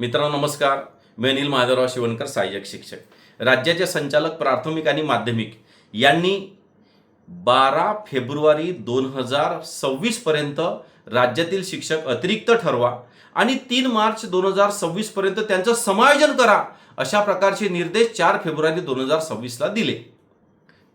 मित्रांनो नमस्कार. मी अनिल माधवराव शिवणकर सहाय्यक शिक्षक. राज्याचे संचालक प्राथमिक आणि माध्यमिक यांनी बारा फेब्रुवारी दोन हजार सव्वीसपर्यंत राज्यातील शिक्षक अतिरिक्त ठरवा आणि तीन मार्च दोन हजार सव्वीसपर्यंत त्यांचं समायोजन करा अशा प्रकारचे निर्देश चार फेब्रुवारी दोन हजार सव्वीसला दिले.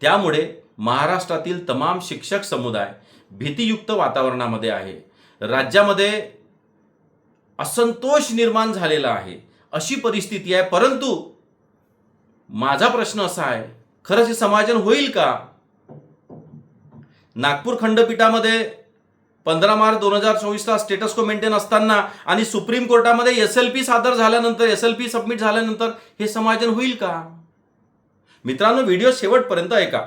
त्यामुळे महाराष्ट्रातील तमाम शिक्षक समुदाय भीतीयुक्त वातावरणामध्ये आहे. राज्यामध्ये असंतोष निर्माण झालेला आहे. अशी परिस्थिती आहे. परंतु माझा प्रश्न असा आहे खरंच हे समाजन होईल का? नागपूर खंडपीठामध्ये पंधरा मार्च दोन हजार चोवीसला स्टेटस को मेंटेन असताना आणि सुप्रीम कोर्टामध्ये एस एल पी सादर झाल्यानंतर एस एल पी सबमिट झाल्यानंतर हे समाजन होईल का? मित्रांनो व्हिडिओ शेवटपर्यंत ऐका.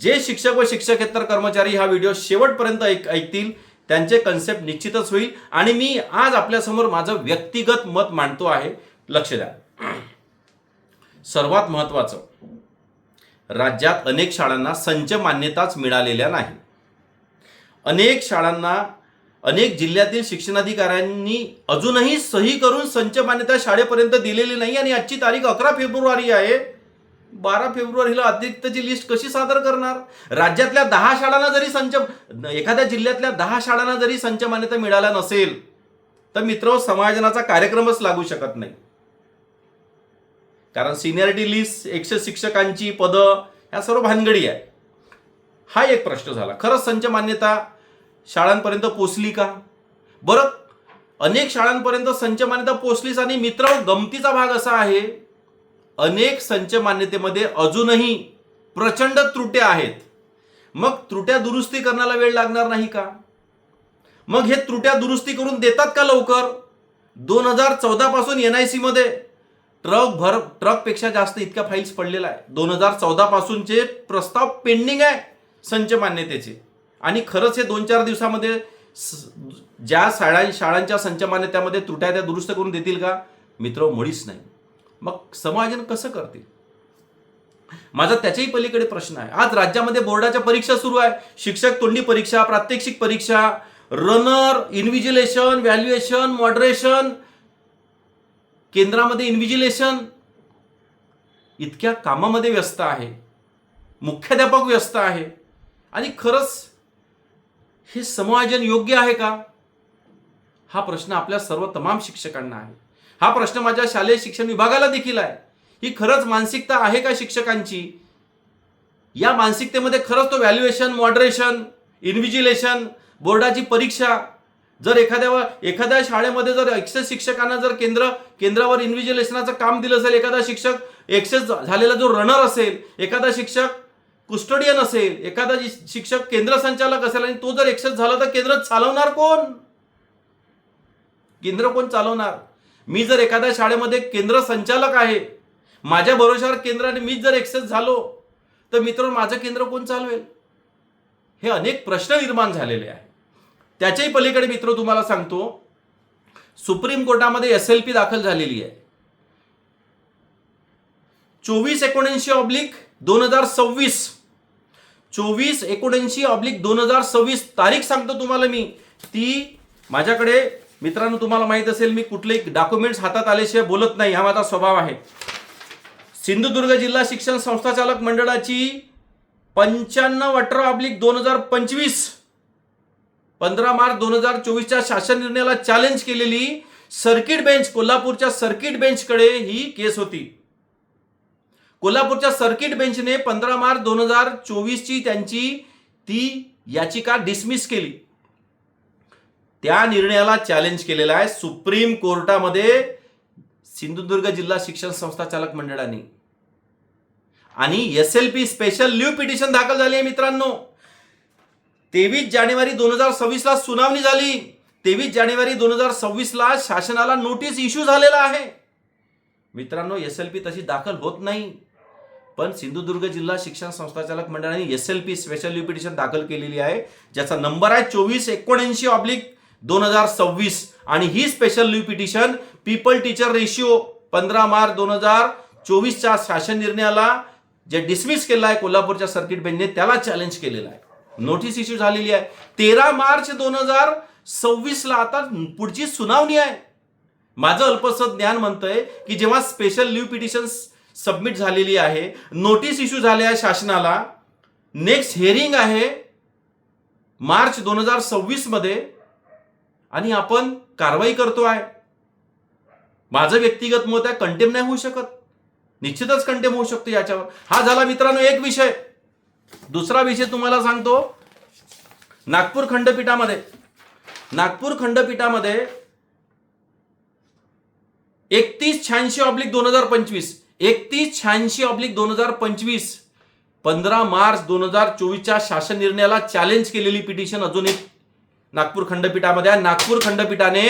जे शिक्षक व शिक्षकेतर कर्मचारी हा व्हिडिओ शेवटपर्यंत ऐक ऐकतील त्यांचे कन्सेप्ट निश्चितच होईल. आणि मी आज आपल्यासमोर माझं व्यक्तिगत मत मांडतो आहे. लक्ष द्या. सर्वात महत्त्वाचं राज्यात अनेक शाळांना संच मान्यताच मिळालेल्या नाही. अनेक शाळांना अनेक जिल्ह्यातील शिक्षणाधिकाऱ्यांनी अजूनही सही करून संच मान्यता शाळेपर्यंत दिलेली नाही आणि आजची तारीख अकरा फेब्रुवारी आहे. बारा फेब्रुवारीला अतिरिक्तची लिस्ट कशी सादर करणार? राज्यातल्या दहा शाळांना जरी संच एखाद्या जिल्ह्यातल्या दहा शाळांना जरी संच मान्यता मिळाला नसेल तर मित्र समायोजनाचा कार्यक्रमच लागू शकत नाही. कारण सिनियरिटी लिस्ट एकशे शिक्षकांची पदं ह्या सर्व भानगडी आहे हा एक प्रश्न झाला. खरंच संच मान्यता शाळांपर्यंत पोचली का? बरं अनेक शाळांपर्यंत संच मान्यता पोचलीच आणि मित्र गमतीचा भाग असा आहे अनेक संच मान्यतेमध्ये अजूनही प्रचंड त्रुट्या आहेत. मग त्रुट्या दुरुस्ती करण्याला वेळ लागणार नाही का? मग हे त्रुट्या दुरुस्ती करून देतात का लवकर? दोन हजार चौदा पासून एन आय सी मध्ये ट्रक भर ट्रकपेक्षा जास्त इतक्या फाईल्स पडलेला आहे. दोन हजार चौदा पासूनचे प्रस्ताव पेंडिंग आहे संच मान्यतेचे. आणि खरंच हे दोन चार दिवसामध्ये स- ज्या शाळा शाळांच्या संच मान्यतेमध्ये त्रुट्या त्या दुरुस्त करून देतील का? मित्र मुळीच नाही. मग समायोजन कसं करतील? माझा त्याच्याही पलीकडे प्रश्न आहे. आज राज्यामध्ये बोर्डाच्या परीक्षा सुरू आहे. शिक्षक तोंडी परीक्षा प्रात्यक्षिक परीक्षा रनर इन्व्हिजिलेशन व्हॅल्युएशन मॉडरेशन केंद्रामध्ये इन्व्हिजिलेशन इतक्या कामामध्ये व्यस्त आहे. मुख्याध्यापक व्यस्त आहे. आणि खरंच हे समायोजन योग्य आहे का? हा प्रश्न आपल्या सर्व तमाम शिक्षकांना आहे. हा प्रश्न माझ्या शालेय शिक्षण विभागाला देखील आहे. ही खरंच मानसिकता आहे का शिक्षकांची? या मानसिकतेमध्ये खरंच तो व्हॅल्युएशन मॉडरेशन इन्व्हिजिलेशन बोर्डाची परीक्षा जर एखाद्या एखाद्या शाळेमध्ये जर एक्सेस शिक्षकांना जर केंद्र केंद्रावर इन्व्हिजिलेशनाचं काम दिलं असेल एखादा शिक्षक एक्सेस झालेला जो रनर असेल एखादा शिक्षक कुस्टोडियन असेल एखादा शिक्षक केंद्र संचालक असेल आणि तो जर एक्सेस झाला तर केंद्र चालवणार कोण? केंद्र कोण चालवणार? मी जर एखाद्या शाळेमध्ये केंद्र संचालक आहे माझ्या भरोशावर केंद्राने मीच जर एक्सेस झालो तर मित्र माझं केंद्र कोण चालवेल? हे अनेक प्रश्न निर्माण झालेले आहे त्याच्याही पलीकडे मित्र तुम्हाला सांगतो सुप्रीम कोर्टामध्ये एस एल पी दाखल झालेली आहे. चोवीस एकोणऐंशी ऑब्लिक दोन हजार सव्वीस चोवीस एकोणऐंशी ऑब्लिक दोन हजार सव्वीस तारीख सांगतो तुम्हाला मी. ती माझ्याकडे मित्रांनो तुम्हाला माहीत असेल मी कुठलेही डॉक्युमेंट्स हातात आल्याशिवाय बोलत नाही. हा माझा स्वभाव आहे. सिंधुदुर्ग जिल्हा शिक्षण संस्थाचालक मंडळाची पंच्याण्णव अठरा ऑब्लिक दोन हजार पंचवीस पंधरा मार्च दोन हजार चोवीसच्या शासन निर्णयाला चॅलेंज केलेली सर्किट बेंच कोल्हापूरच्या सर्किट बेंचकडे ही केस होती. कोल्हापूरच्या सर्किट बेंचने पंधरा मार्च दोन हजार चोवीसची त्यांची ती याचिका डिसमिस केली. त्या निर्णयाला चॅलेंज केलेला आहे. सुप्रीम कोर्टामध्ये सिंधुदुर्ग जिल्हा शिक्षण संस्था चालक मंडळाने. आणि S L P special leave petition दाखल झाली आहे मित्रांनो. तेवीस जानेवारी दोन हजार सव्वीसला सुनावणी झाली. तेवीस जानेवारी दोन हजार सव्वीसला शासनाला नोटीस इश्यू झालेला आहे. मित्रांनो एस एल पी तशी दाखल होत नाही. पण सिंधुदुर्ग जिल्हा शिक्षण संस्थाचालक मंडळाने S L P special leave petition दाखल केलेली आहे. ज्याचा नंबर आहे चोवीस एकोणऐंशी ऑब्लिक दोन हजार सव्वीस आणि ही special leave petition pupil teacher ratio पंधरा मार्च दोन हजार चोवीसच्या शासन निर्णयाला जे डिसमिस केलं आहे कोल्हापूरच्या सर्किट बेंचने त्याला चॅलेंज केलेलं आहे. नोटीस इश्यू झालेली आहे. तेरा मार्च दोन हजार सव्वीसला आता पुढची सुनावणी आहे. माझं अल्पसत ज्ञान म्हणतंय की जेव्हा स्पेशल लिव्ह पिटिशन सबमिट झालेली आहे नोटीस इश्यू झाले आहे शासनाला नेक्स्ट हिअरिंग आहे मार्च दोन हजार सव्वीसमध्ये आणि आपण कारवाई करतो आहे. माझं व्यक्तिगत मत आहे कंटेम नाही होऊ शकत. निश्चितच कंटेम होऊ शकतो याच्यावर. हा झाला मित्रांनो एक विषय. दुसरा विषय तुम्हाला सांगतो. नागपूर खंडपीठामध्ये नागपूर खंडपीठामध्ये एकतीस शहाऐंशी ऑब्लिक दोन हजार पंचवीस एकतीस शहाऐंशी ऑब्लिक दोन हजार पंचवीस पंधरा मार्च दोन हजार चोवीसच्या शासन निर्णयाला चॅलेंज केलेली पिटिशन अजून एक नागपूर खंडपीठामध्ये आहे. नागपूर खंडपीठाने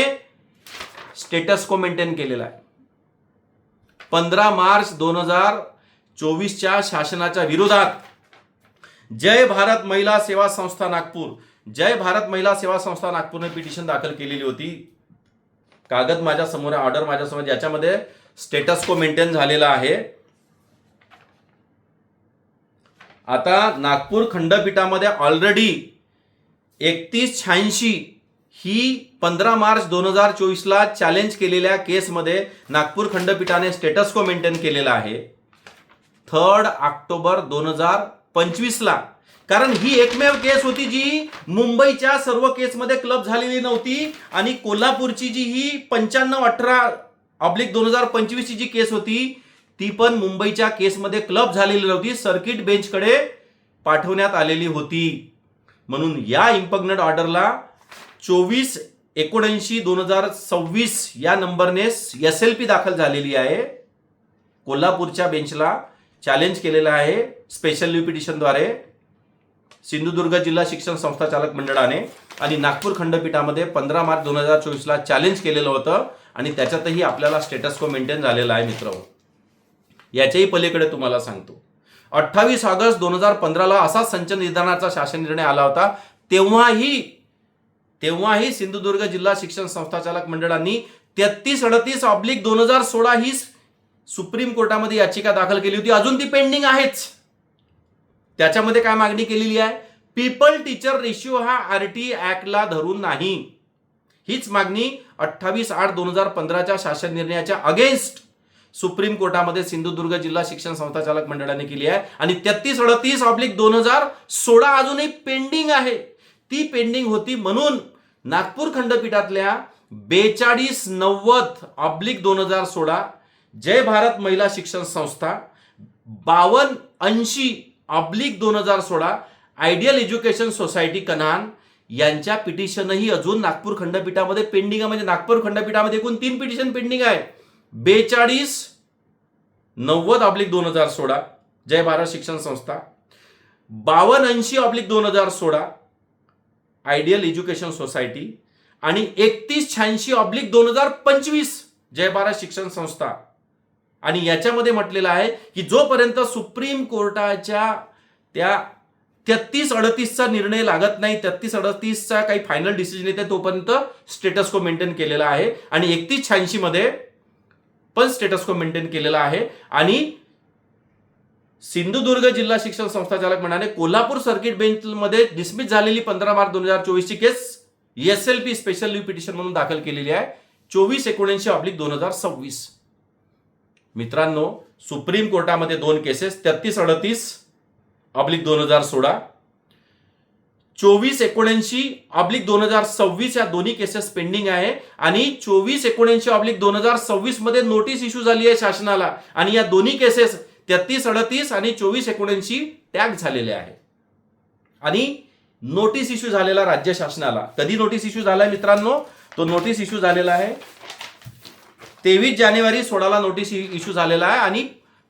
स्टेटस को मेंटेन केलेला आहे. पंधरा मार्च दोन हजार चोवीसच्या शासनाच्या विरोधात जय भारत महिला सेवा संस्था नागपूर जय भारत महिला सेवा संस्था नागपूरने पिटिशन दाखल केलेली होती. कागद माझ्यासमोर आहे ऑर्डर माझ्यासमोर ज्याच्यामध्ये स्टेटस को मेंटेन झालेला आहे. आता नागपूर खंडपीठामध्ये ऑलरेडी एकतीस शहाऐंशी ही पंधरा मार्च दोन हजार चोवीसला चॅलेंज केलेल्या केसमध्ये नागपूर खंडपीठाने स्टेटस को मेंटेन केलेला आहे. थर्ड ऑक्टोबर दोन हजार पंचवीसला. कारण ही एकमेव केस होती जी मुंबईच्या सर्व केसमध्ये क्लब झालेली नव्हती आणि कोल्हापूरची जी ही पंच्याण्णव अठरा ऑब्लिक दोन हजार पंचवीसची जी केस होती ती पण मुंबईच्या केसमध्ये क्लब झालेली नव्हती. सर्किट बेंचकडे पाठवण्यात आलेली होती. म्हणून या इम्पग्नट ऑर्डरला चोवीस एकोणऐंशी दोन हजार सव्वीस या नंबरने एस एल पी दाखल झालेली आहे. कोल्हापूरच्या बेंचला चॅलेंज केलेलं आहे स्पेशल लिव्ह पिटिशनद्वारे सिंधुदुर्ग जिल्हा शिक्षण संस्था चालक मंडळाने आणि नागपूर खंडपीठामध्ये पंधरा मार्च दोन हजार चोवीसला चॅलेंज केलेलं होतं आणि त्याच्यातही आपल्याला स्टेटस को मेंटेन झालेला आहे मित्र याच्याही पलीकडे तुम्हाला सांगतो. अठ्ठावीस ऑगस्ट दोन हजार पंधराला असा संच निदानाचा शासन निर्णय आला होता. तेव्हाही तेव्हाही सिंधुदुर्ग जिल्हा शिक्षण संस्था चालक मंडळांनी तेहतीस अडतीस ऑब्लिक दोन हजार सोळा ही सुप्रीम कोर्टामध्ये याचिका दाखल केली होती. अजून ती पेंडिंग आहेच. त्याच्यामध्ये काय मागणी केलेली आहे? पीपल टीचर रेशिओ हा आर टी ऍक्टला धरून नाही. हीच मागणी अठ्ठावीस आठ दोन हजार पंधराच्या शासन निर्णयाच्या अगेन्स्ट सुप्रीम कोर्टामध्ये सिंधुदुर्ग जिल्हा शिक्षण संस्था चालक मंडळाने केली आहे. आणि तेहतीस अडतीस ऑब्लिक दोन हजार सोळा अजूनही पेंडिंग आहे. ती पेंडिंग होती म्हणून नागपूर खंडपीठातल्या बेचाळीस नव्वद ऑब्लिक दोन हजार सोळा जय भारत महिला शिक्षण संस्था बावन्न ऐंशी ऑब्लिक दोन हजार सोळा आयडियल एज्युकेशन सोसायटी कन्हान यांच्या पिटिशनही अजून नागपूर खंडपीठामध्ये पेंडिंग आहे. म्हणजे नागपूर खंडपीठामध्ये एकूण तीन पिटिशन पेंडिंग आहे. बेचाळीस नव्वद ऑब्लिक दोन हजार सोळा जय भारत शिक्षण संस्था. बावन्न ऐंशी ऑब्लिक दोन हजार सोळा आयडियल एज्युकेशन सोसायटी आणि एकतीस शहाऐंशी ऑब्लिक दोन हजार पंचवीस जय भारत शिक्षण संस्था. आणि याच्यामध्ये म्हटलेलं आहे की जोपर्यंत सुप्रीम कोर्टाच्या त्या तेहतीस अडतीसचा निर्णय लागत नाही तेहतीस अडतीसचा काही फायनल डिसिजन येते तोपर्यंत स्टेटस को मेंटेन केलेला आहे. आणि एकतीस शहाऐंशी मध्ये पण स्टेटस को मेंटेन केलेला आहे. आणि सिंधुदुर्ग जिल्हा शिक्षण संस्था चालक मंडळाने कोल्हापूर सर्किट बेंचमध्ये डिस्मिस झालेली पंधरा मार्च दोन हजार चोवीसची case S L P special leave petition म्हणून दाखल केलेली आहे. चोवीस एकोणऐंशी ऑब्लिक दोन हजार सव्वीस. मित्रांनो सुप्रीम कोर्टामध्ये दोन केसेस तेहतीस अडतीस ऑब्लिक दोन हजार सोळा. चोवीस एकोणऐंशी ऑब्लिक दोन हजार सव्वीस या दोन्ही केसेस पेंडिंग आहे. आणि चोवीस एकोणऐंशी ऑब्लिक दोन हजार सव्वीसमध्ये नोटीस इश्यू झाली आहे शासनाला. आणि या दोन्ही केसेस तेहतीस अडतीस आणि चोवीस एकोणऐंशी टॅग झालेले आहे आणि नोटीस इश्यू झालेला राज्य शासनाला. कधी नोटीस इश्यू झालाय मित्रांनो? तो नोटीस इश्यू झालेला आहे. तेवीस जानेवारी सोळाला नोटीस इश्यू झालेला आहे. आणि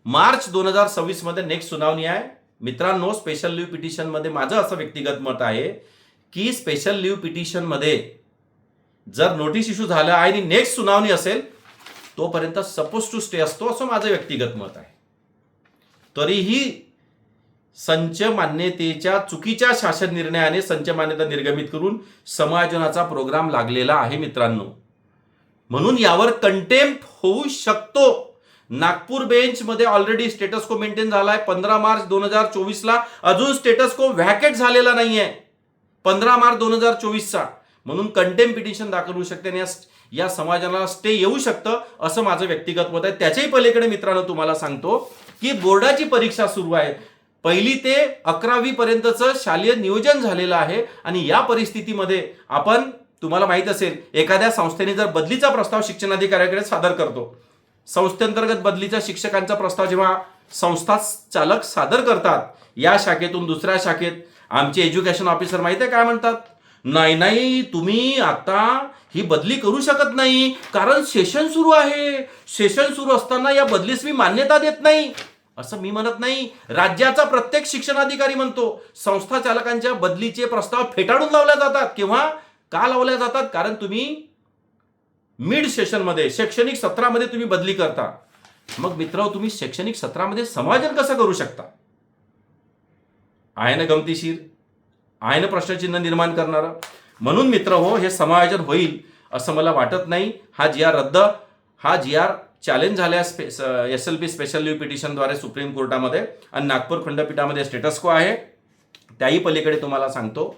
मार्च दोन हजार सव्वीसमध्ये नेक्स्ट सुनावणी आहे. मित्रांनो स्पेशल लिव्ह पिटिशनमध्ये माझं असं व्यक्तिगत मत आहे की स्पेशल लिव्ह पिटिशनमध्ये जर नोटीस इश्यू झालं आणि नेक्स्ट सुनावणी असेल तोपर्यंत सपोज टू स्टे असतो असं माझं व्यक्तिगत मत आहे. तरीही संच मान्यतेच्या चुकीच्या शासन निर्णयाने संच मान्यता निर्गमित करून समायोजनाचा प्रोग्राम लागलेला आहे मित्रांनो. म्हणून यावर कंटेम्प होऊ शकतो. नागपूर बेंच मध्ये ऑलरेडी स्टेटस को मेंटेन झालाय. पंधरा मार्च दोन हजार चोवीसला अजून स्टेटस को व्हॅकेट झालेला नाहीये. पंधरा मार्च दोन हजार चोवीसचा. म्हणून कंटेम पिटिशन दाखल होऊ शकते आणि या- समाजाला स्टे येऊ शकतं असं माझं व्यक्तिगत मत आहे. त्याच्याही पलीकडे मित्रांनो तुम्हाला सांगतो की बोर्डाची परीक्षा सुरू आहे. पहिली ते अकरावी पर्यंतचं शालेय नियोजन झालेलं आहे आणि या परिस्थितीमध्ये आपण तुम्हाला माहीत असेल एखाद्या संस्थेने जर बदलीचा प्रस्ताव शिक्षणाधिकाऱ्याकडे सादर करतो संस्थेअंतर्गत बदलीचा शिक्षकांचा प्रस्ताव जेव्हा संस्था चालक सादर करतात या शाखेतून दुसऱ्या शाखेत आमचे एज्युकेशन ऑफिसर माहिती आहे काय म्हणतात? नाही नाही तुम्ही आता ही बदली करू शकत नाही कारण सेशन सुरू आहे. सेशन सुरू असताना या बदलीस मी मान्यता देत नाही. असं मी म्हणत नाही. राज्याचा प्रत्येक शिक्षणाधिकारी म्हणतो संस्था चालकांच्या बदलीचे प्रस्ताव फेटाळून लावले जातात किंवा का लावल्या जातात? कारण तुम्ही मिड सेशनमध्ये शैक्षणिक सत्रामध्ये तुम्ही बदली करता. मग मित्र तुम्ही शैक्षणिक सत्रामध्ये समायोजन कसं करू शकता? आहे ना गमतीशीर आहे ना प्रश्नचिन्ह निर्माण करणारं. म्हणून मित्र हो हे समायोजन होईल असं मला वाटत नाही. हा जी आर रद्द हा जी आर चॅलेंज झाल्या S L P special leave पिटिशनद्वारे supreme कोर्टामध्ये आणि नागपूर खंडपीठामध्ये स्टेटस को आहे. त्याही पलीकडे तुम्हाला सांगतो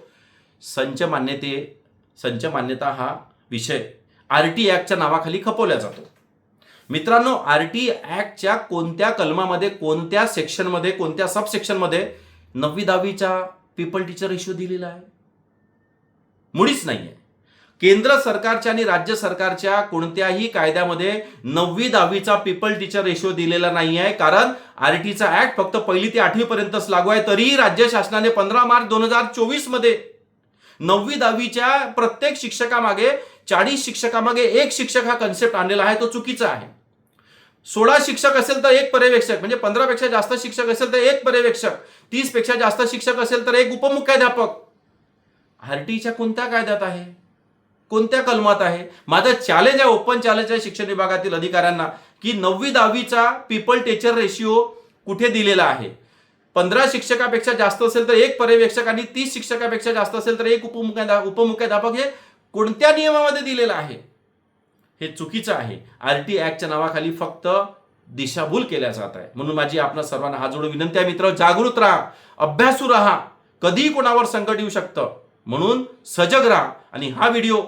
संच मान्यते संच मान्यता हा विषय. आर टी ॲक्टच्या नावाखाली खपवल्या जातो. मित्रांनो आर टी ॲक्टच्या कोणत्या कलमामध्ये कोणत्या सेक्शनमध्ये कोणत्या सब सेक्शनमध्ये नववी दहावीचा पीपल टीचर रेशो दिलेला आहे? मुळीच नाही आहे केंद्र सरकारच्या आणि राज्य सरकारच्या कोणत्याही कायद्यामध्ये नववी दहावीचा पीपल टीचर रेशो दिलेला नाही आहे कारण आर टीचा ऍक्ट फक्त पहिली ते आठवीपर्यंतच लागू आहे. तरीही राज्य शासनाने पंधरा मार्च दोन हजार चोवीसमध्ये नववी दहावीच्या प्रत्येक शिक्षकामागे चाळीस शिक्षकामागे एक शिक्षक हा कन्सेप्ट आणलेला आहे तो चुकीचा आहे. सोळा शिक्षक असेल तर एक पर्यवेक्षक म्हणजे पंधरापेक्षा जास्त शिक्षक असेल तर एक पर्यवेक्षक तीसपेक्षा जास्त शिक्षक असेल तर एक उपमुख्याध्यापक. आरटीच्या कोणत्या कायद्यात आहे? कोणत्या कलमात आहे? माझं चॅलेंज आहे ओपन चॅलेंज आहे शिक्षण विभागातील अधिकाऱ्यांना की नववी दहावीचा पीपल टीचर रेशिओ कुठे दिलेला आहे? पंधरा शिक्षकापेक्षा जास्त असेल तर एक पर्यवेक्षक आणि तीस शिक्षकापेक्षा जास्त असेल तर एक उपमुख्या उपमुख्याध्यापक हे कोणत्या नियमामध्ये दिलेलं आहे? हे चुकीचं आहे. आर टी ॲक्टच्या नावाखाली फक्त दिशाभूल केल्या जात आहे. म्हणून माझी आपल्या सर्वांना हा जोडून विनंती आहे मित्र जागृत राहा अभ्यासू राहा. कधीही कोणावर संकट येऊ शकतं. म्हणून सजग राहा. आणि हा व्हिडिओ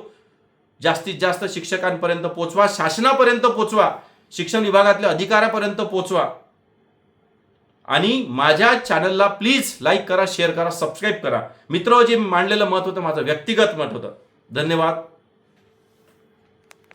जास्तीत जास्त शिक्षकांपर्यंत पोचवा शासनापर्यंत पोचवा शिक्षण विभागातल्या अधिकाऱ्यापर्यंत पोचवा. आणि माझ्या चॅनलला प्लीज लाईक करा शेअर करा सबस्क्राईब करा. मित्र जे मांडलेलं मत होतं माझं व्यक्तिगत मत होतं. धन्यवाद.